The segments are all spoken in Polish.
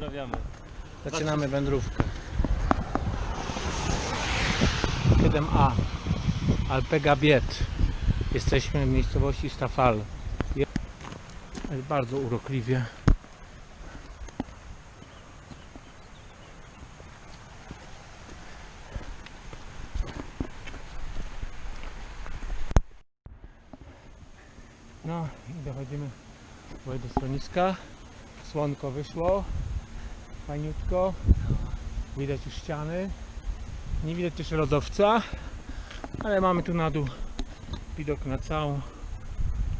Pozdrawiamy. Zaczynamy wędrówkę. 7A. Alpega Biet. Jesteśmy w miejscowości Stafal. Jest bardzo urokliwie. No i dochodzimy do schroniska. Słonko wyszło. Fajniutko. Widać już ściany. Nie widać też lodowca, ale mamy tu na dół widok na całą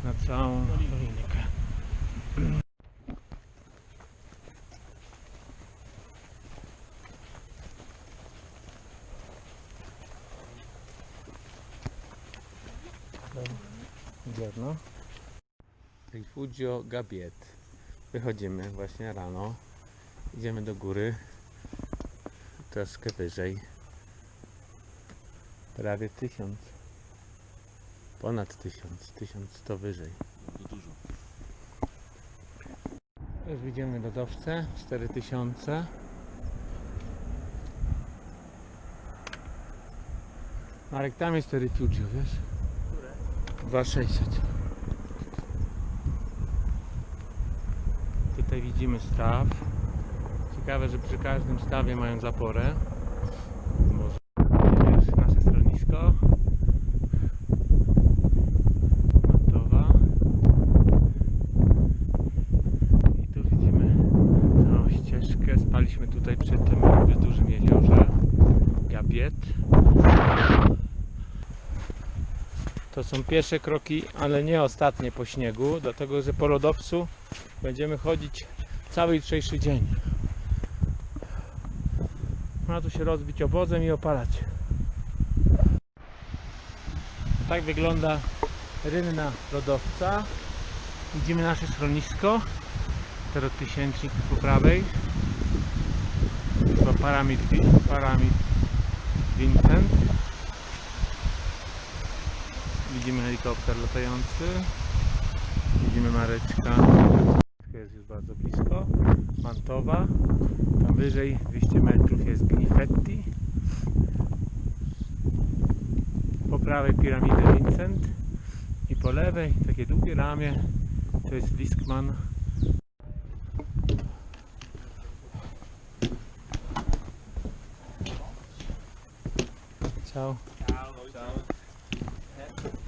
na całą. Wierno. Rifugio Gabiet. Wychodzimy właśnie rano. Idziemy do góry. Troszkę wyżej. Prawie tysiąc. Ponad tysiąc. Tysiąc sto wyżej. To dużo. Już widzimy lodowce. 4000. Marek, tam jest to refugio, wiesz? Które? 2600. Tutaj widzimy staw. Ciekawe, że przy każdym stawie mają zaporę. Może wiesz, nasze schronisko. Mantowa. I tu widzimy całą ścieżkę. Spaliśmy tutaj przy tym dużym jeziorze. Gabiet. To są pierwsze kroki, ale nie ostatnie po śniegu, dlatego że po lodowcu będziemy chodzić cały jutrzejszy dzień. Ma tu się rozbić obozem i opalać. Tak wygląda rynna lodowca. Widzimy nasze schronisko. Czterotysięcznik po prawej. Chyba Paramid, Paramid Vincent. Widzimy helikopter latający. Widzimy Mareczka. Jest już bardzo blisko. Mantowa. Tam wyżej 200 metrów jest Gnifetti. Po prawej piramidę Vincent. I po lewej takie długie ramię to jest Liskman. Ciao. Ciao.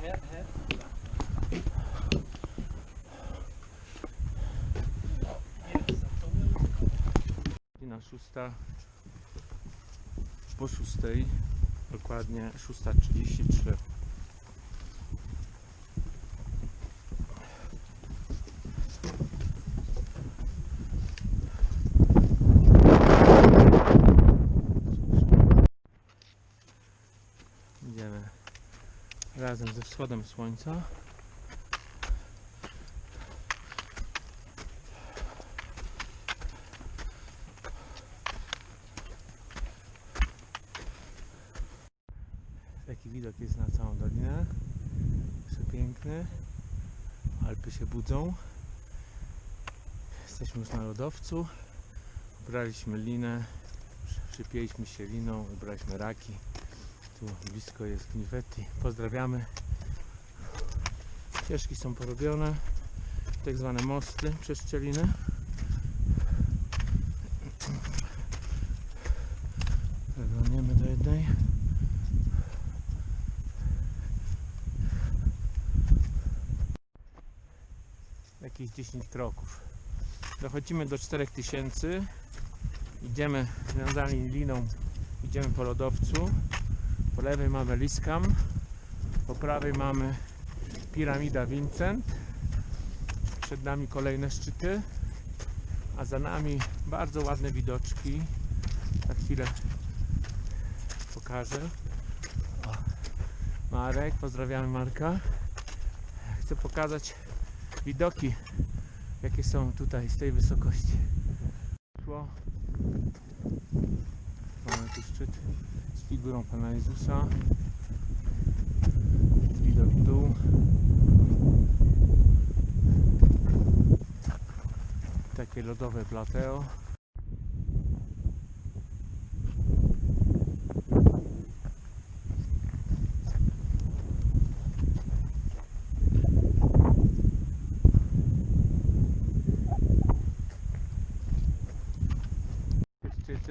He, he, Godzina szósta po szóstej, dokładnie 6.33. Idziemy razem ze wschodem słońca. Taki widok jest na całą dolinę. Przepiękny. Jesteśmy już na lodowcu. Ubraliśmy linę. przy- Przypięliśmy się liną, ubraliśmy raki. Tu blisko jest Gnifetti. Pozdrawiamy. Ścieżki są porobione. Tak zwane mosty przez szczeliny. Jakieś 10 kroków. Dochodzimy do 4000. Idziemy związani liną, idziemy po lodowcu. Po lewej mamy Liskam, po prawej mamy piramida Vincent. Przed nami kolejne szczyty, a za nami bardzo ładne widoczki. Za chwilę pokażę. Marek, pozdrawiamy Marka. Chcę pokazać widoki, jakie są tutaj z tej wysokości. Szło. Mamy tu szczyt z figurą Pana Jezusa. Widok w dół. Takie lodowe plateo.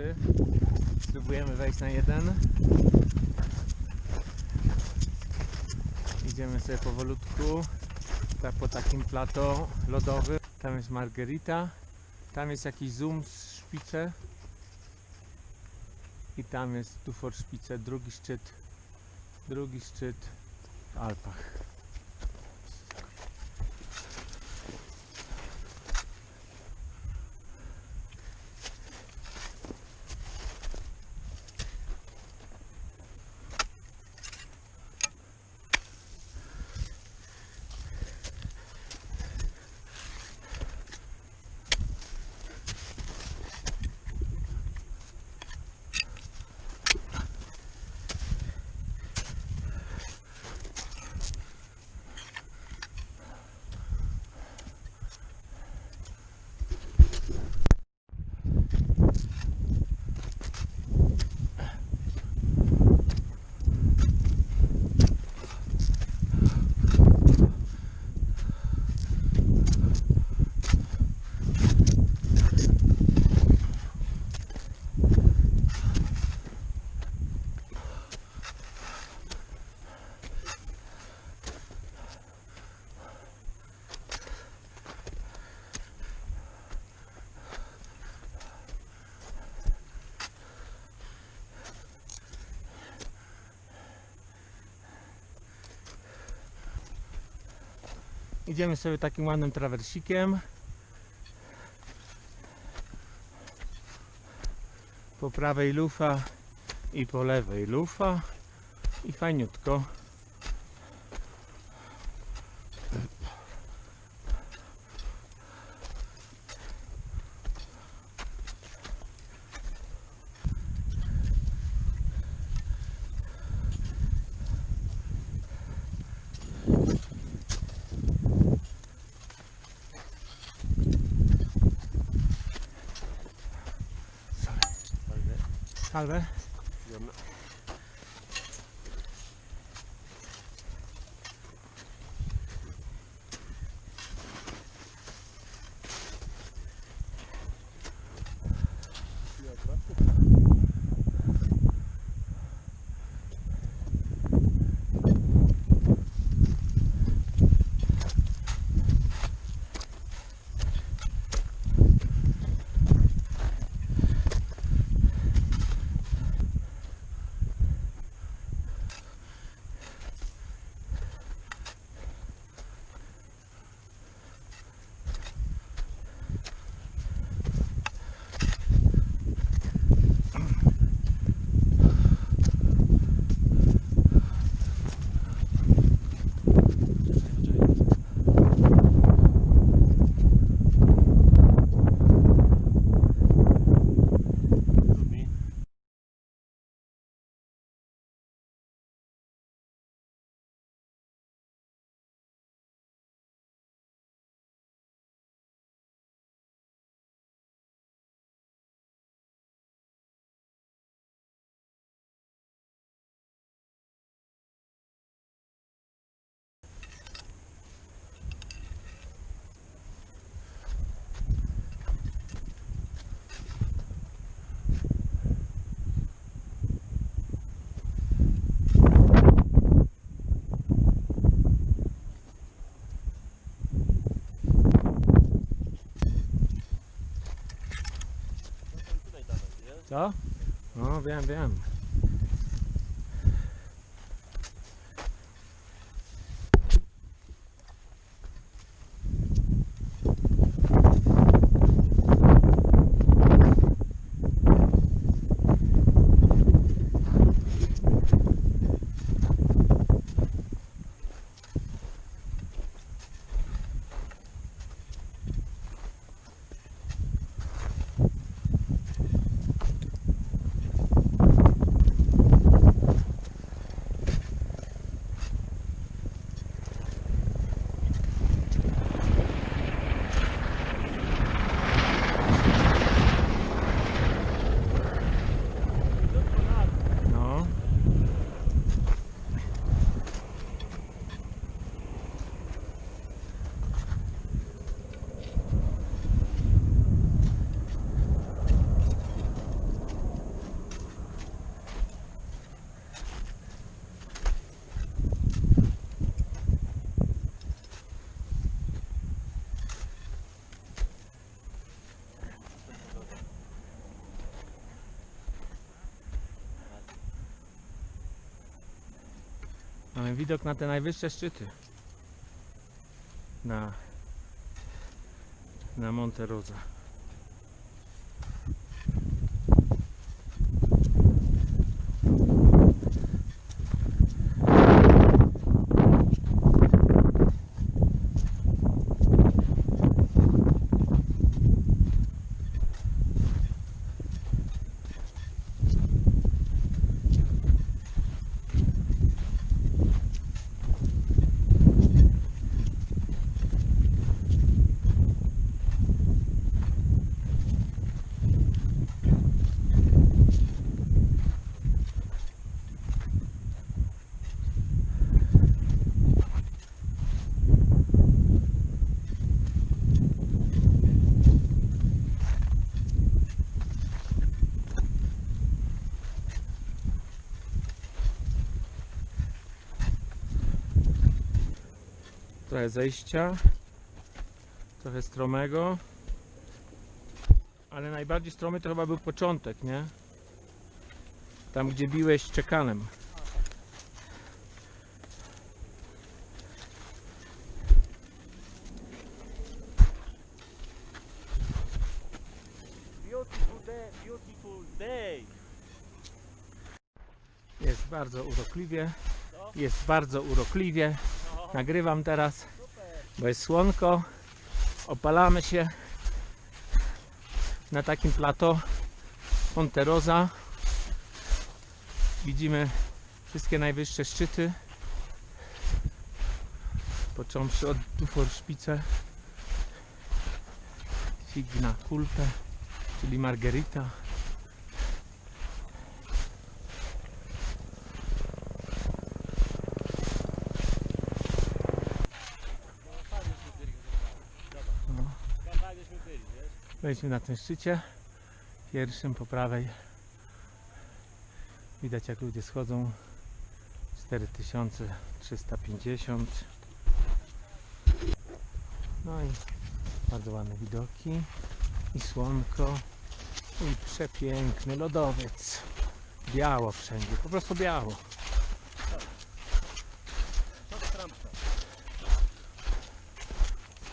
Szpicy. Spróbujemy wejść na jeden. Idziemy sobie powolutku po takim plato lodowym. Tam jest Margarita. Tam jest jakiś zoom z szpice. I tam jest tu for szpice, drugi szczyt. Drugi szczyt w Alpach. Idziemy sobie takim ładnym trawersikiem. Po prawej lufa i po lewej lufa. I fajniutko. Calvin. Dalej, nie? Co? No Mamy widok na te najwyższe szczyty. Na, na Monte Rosa. Trochę zejścia, trochę stromego, ale najbardziej stromy to chyba był początek, nie? Tam gdzie biłeś czekanem. Jest bardzo urokliwie, jest bardzo urokliwie. Nagrywam teraz, bo jest słonko. Opalamy się na takim plateau Monte Rosa. Widzimy wszystkie najwyższe szczyty. Począwszy od Duforszpice, Figna Kulpe, czyli Margherita. Byliśmy na tym szczycie, pierwszym po prawej. Widać jak ludzie schodzą. 4350. No i bardzo ładne widoki. I słonko. I przepiękny lodowiec. Biało wszędzie, po prostu biało.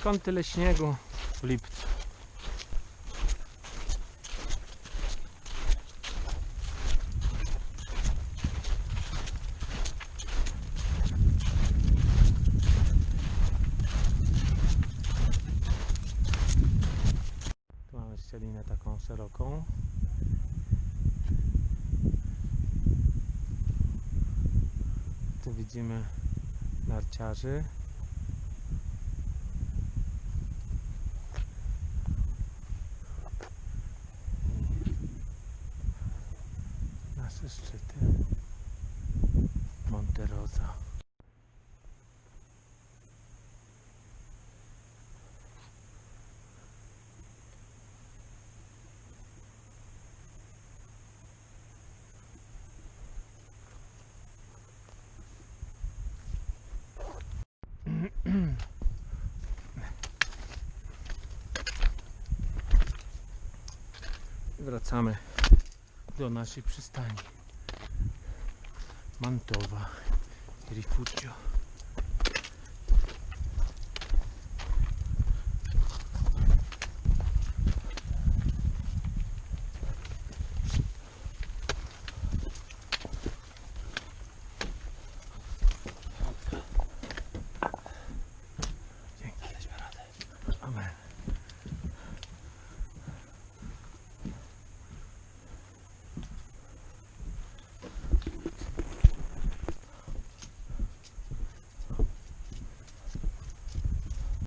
Skąd tyle śniegu w lipcu? Tu mamy szczelinę taką szeroką. Tu widzimy narciarzy. nasze szczyty Monte Rosa. Wracamy do naszej przystani. Mantowa Rifugio.